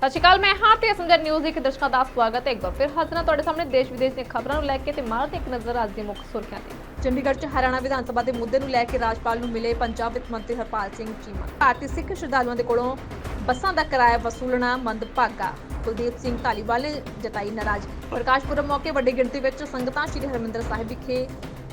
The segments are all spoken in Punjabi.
ਸਤਿ ਸ਼੍ਰੀ ਅਕਾਲ ਮੈਂ ਹਾਂ ਤੇ ਅਸਮਗਰ ਨਿਊਜ਼ ਦੇ ਦਰਸ਼ਕਾਂ ਦਾ ਸਵਾਗਤ ਹੈ। ਇੱਕ ਵਾਰ ਫਿਰ ਹਾਜ਼ਰ ਹਾਂ ਤੁਹਾਡੇ ਸਾਹਮਣੇ ਦੇਸ਼ ਵਿਦੇਸ਼ ਦੀਆਂ ਖਬਰਾਂ ਨੂੰ ਲੈ ਕੇ ਤੇ ਮਾਰਦੇ ਇੱਕ ਨਜ਼ਰ ਅੱਜ ਦੀ ਮੁੱਖ ਸੁਰਖੀਆਂ ਤੇ ਚੰਡੀਗੜ੍ਹ 'ਚ ਹਰਿਆਣਾ ਵਿਧਾਨ ਸਭਾ ਦੇ ਮੁੱਦੇ ਨੂੰ ਲੈ ਕੇ ਰਾਜਪਾਲ ਨੂੰ ਮਿਲੇ ਪੰਜਾਬ ਵਿੱਤ ਮੰਤਰੀ ਹਰਪਾਲ ਸਿੰਘ ਚੀਮਾ। ਭਾਰਤੀ ਸਿੱਖ ਸ਼ਰਧਾਲੂਆਂ ਦੇ ਕੋਲੋਂ ਬੱਸਾਂ ਦਾ ਕਿਰਾਇਆ ਵਸੂਲਣਾ ਮੰਦਭਾਗਾ। ਕੁਲਦੀਪ ਸਿੰਘ ਧਾਲੀਵਾਲ ਨੇ ਜਤਾਈ ਨਾਰਾਜ਼। ਪ੍ਰਕਾਸ਼ ਪੁਰਬ ਮੌਕੇ ਵੱਡੀ ਗਿਣਤੀ ਵਿੱਚ ਸੰਗਤਾਂ ਸ੍ਰੀ ਹਰਿਮੰਦਰ ਸਾਹਿਬ ਵਿਖੇ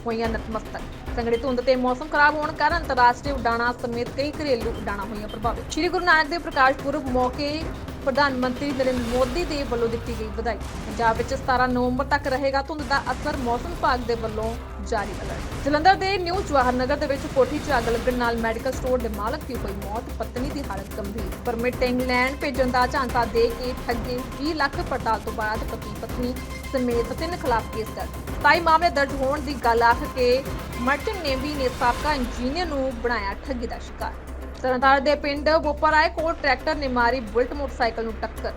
ਹੋਈਆਂ ਨਤਮਸਤਕ। ਸੰਗੜੀ ਧੁੰਦ ਤੇ ਮੌਸਮ ਖਰਾਬ ਹੋਣ ਕਾਰਨ ਅੰਤਰਰਾਸ਼ਟਰੀ ਉਡਾਣਾਂ ਸਮੇਤ ਕਈ ਘਰੇਲੂ ਉਡਾਣਾਂ ਹੋਈਆਂ ਪ੍ਰਭਾਵਿਤ। ਸ੍ਰੀ ਗੁਰੂ ਨਾਨਕ ਦੇਵ ਪ੍ਰਕਾਸ਼ ਪੁਰਬ ਮੌਕੇ ਪ੍ਰਧਾਨ ਮੰਤਰੀ ਨਰਿੰਦਰ ਮੋਦੀ ਦੇ ਵੱਲੋਂ ਦਿੱਤੀ ਗਈ ਵਧਾਈ। ਪੰਜਾਬ ਵਿੱਚ 17 ਨਵੰਬਰ ਤੱਕ ਰਹੇਗਾ ਧੁੰਦ ਦਾ ਅਸਰ, ਮੌਸਮ ਵਿਭਾਗ ਦੇ ਵੱਲੋਂ ਜਾਰੀ ਅਲਰਟ ਜਲੰਧਰ ਦੇ ਨਿਊ ਜਵਾਹਰ ਨਗਰ ਦੇ ਵਿੱਚ ਕੋਠੀ 'ਚ ਅੱਗ ਲੱਗਣ ਨਾਲ ਮੈਡੀਕਲ ਸਟੋਰ ਦੇ ਮਾਲਕ ਦੀ ਹੋਈ ਮੌਤ, ਪਤਨੀ ਦੀ ਹਾਲਤ ਗੰਭੀਰ। ਪਰਮਿਟ ਇੰਗਲੈਂਡ ਭੇਜਣ ਦਾ ਝਾਂਸਾ ਦੇ ਕੇ ਠੱਗੇ 20 ਲੱਖ ਪੜਤਾਲ ਤੋਂ ਬਾਅਦ ਪਤੀ ਪਤਨੀ ਸਮੇਤ ਤਿੰਨ ਖਿਲਾਫ ਕੇਸ ਦਰਜ। ਸਤਾਈ ਮਾਮਲੇ ਦਰਜ ਹੋਣ ਦੀ ਗੱਲ ਆਖ ਕੇ ਮਰਚੈਂਟ ਨੇਵੀ ਨੇ ਸਾਬਕਾ ਇੰਜੀਨੀਅਰ ਨੂੰ ਬਣਾਇਆ ਠੱਗੀ ਦਾ ਸ਼ਿਕਾਰ। ਤਰਨਤਾਰਨ ਦੇ ਪਿੰਡ ਬੋਪਰਾਏ ਕੋਲ ਟਰੈਕਟਰ ਨੇ ਮਾਰੀ ਬੁਲਟ ਮੋਟਰਸਾਈਕਲ ਨੂੰ ਟੱਕਰ।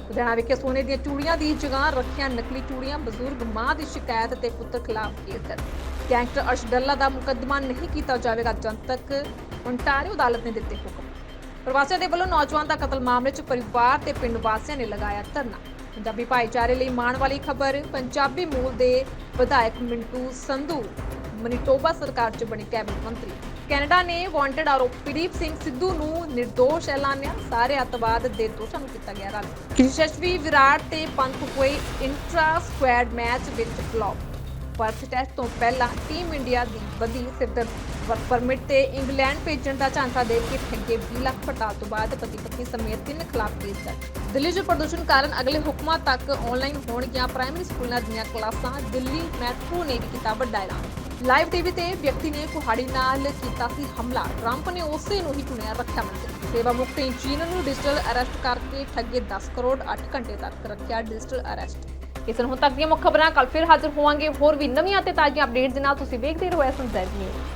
ਲੁਧਿਆਣਾ ਵਿਖੇ ਸੋਨੇ ਦੀਆਂ ਚੂੜੀਆਂ ਦੀ ਜਗ੍ਹਾ ਰੱਖੀਆਂ ਨਕਲੀ ਚੂੜੀਆਂ ਬਜ਼ੁਰਗ ਮਾਂ ਦੀ ਸ਼ਿਕਾਇਤ ਤੇ ਪੁੱਤਰ ਖਿਲਾਫ ਕੇਸ ਦਰਜ। ਗੈਂਗਸਟਰ ਅਰਸ਼ ਦਾ ਮੁਕੱਦਮਾ ਨਹੀਂ ਕੀਤਾ ਜਾਵੇਗਾ ਜਦ ਤੱਕ ontario ਅਦਾਲਤ ਨੇ ਦਿੱਤੇ ਹੁਕਮ। ਪ੍ਰਵਾਸੀਆਂ ਦੇ ਵੱਲੋਂ ਨੌਜਵਾਨ ਦਾ ਕਤਲ ਮਾਮਲੇ 'ਚ ਪਰਿਵਾਰ ਤੇ ਪਿੰਡ ਵਾਸੀਆਂ ਨੇ ਲਗਾਇਆ ਧਰਨਾ। ਪੰਜਾਬੀ ਭਾਈਚਾਰੇ ਲਈ ਮਾਣ ਵਾਲੀ ਖਬਰ, ਪੰਜਾਬੀ ਮੂਲ ਦੇ ਵਿਧਾਇਕ ਮਿੰਟੂ ਸੰਧੂ। ਮਨੀਟੋਬਾ ਸਰਕਾਰ 'ਚ ਬਣੇ ਕੈਬਨਿਟ ਮੰਤਰੀ। ਕੈਨੇਡਾ ਨੇ ਵਾਂਟਡ ਆਰੋਪੀ ਪ੍ਰਦੀਪ ਸਿੰਘ ਸਿੱਧੂ ਨੂੰ ਨਿਰਦੋਸ਼ ਐਲਾਨਿਆ। ਸਾਰੇ ਅੱਤਵਾਦ ਦੇ ਦੋਸ਼ਾਂ ਨੂੰ ਕੀਤਾ ਗਿਆ ਰੱਦ ਯਸ਼ਸਵੀ ਵਿਰਾਟ ਤੇ ਪੰਤ ਹੋਏ ਇੰਟਰਾ ਸਕੁਐਡ ਮੈਚ ਵਿੱਚ ਫਲॉप ਪਰਥ ਟੈਸਟ ਤੋਂ ਪਹਿਲਾਂ ਟੀਮ ਇੰਡੀਆ ਦੀ ਵਧੀ ਸਿਰਦਰਦ। ਵਰਕ ਪਰਮਿਟ ਤੇ ਇੰਗਲੈਂਡ ਭੇਜਣ ਦਾ ਝਾਂਸਾ ਦੇ ਕੇ ਠੱਗੇ 20 ਲੱਖ ਪਟਾਲ ਤੋਂ ਬਾਅਦ ਪਤੀ ਪਤਨੀ ਸਮੇਤ ਤਿੰਨ ਖਿਲਾਫ ਕੇਸ ਦਰਜ। ਦਿੱਲੀ 'ਚ ਪ੍ਰਦੂਸ਼ਣ ਕਾਰਨ ਅਗਲੇ ਹੁਕਮਾਂ ਤੱਕ ਆਨਲਾਈਨ ਹੋਣਗੀਆਂ ਪ੍ਰਾਇਮਰੀ ਸਕੂਲਾਂ ਦੀਆਂ ਕਲਾਸਾਂ। ਦਿੱਲੀ ਮੈਟਰੋ ਨੇ ਵੀ ਕੀਤਾ ਵੱਡਾ ਐਲਾਨ। ਲਾਈਵ ਟੀਵੀ ਤੇ ਵਿਅਕਤੀ ਨੇ ਕੁਹਾੜੀ ਨਾਲ ਕੀਤਾ ਸੀ ਹਮਲਾ। ਟਰੰਪ ਨੇ ਉਸੇ ਨੂੰ ਹੀ ਚੁਣਿਆ ਰੱਖਿਆ ਮੰਤਰੀ। ਸੇਵਾ ਮੁਕਤ ਇੰਜੀਨੀਅਰ ਨੂੰ ਡਿਜੀਟਲ ਅਰੈਸਟ ਕਰਕੇ ਠੱਗੇ 10 ਕਰੋੜ 8 ਘੰਟੇ ਤੱਕ ਰੱਖਿਆ ਡਿਜੀਟਲ ਅਰੈਸਟ। ਇਸ ਨੂੰ ਹੁਣ ਤੱਕ ਦੀਆਂ ਮੁੱਖ ਖਬਰਾਂ ਕੱਲ ਫਿਰ ਹਾਜ਼ਰ ਹੋਵਾਂਗੇ। ਹੋਰ ਵੀ ਨਵੀਆਂ ਤੇ ਤਾਜ਼ੀਆਂ ਅਪਡੇਟਸ ਦੇ ਨਾਲ ਤੁਸੀਂ ਵੇਖਦੇ ਰਹੋ ਐਸਐਮ ਜ਼ੈਡ ਨਿਊਜ਼।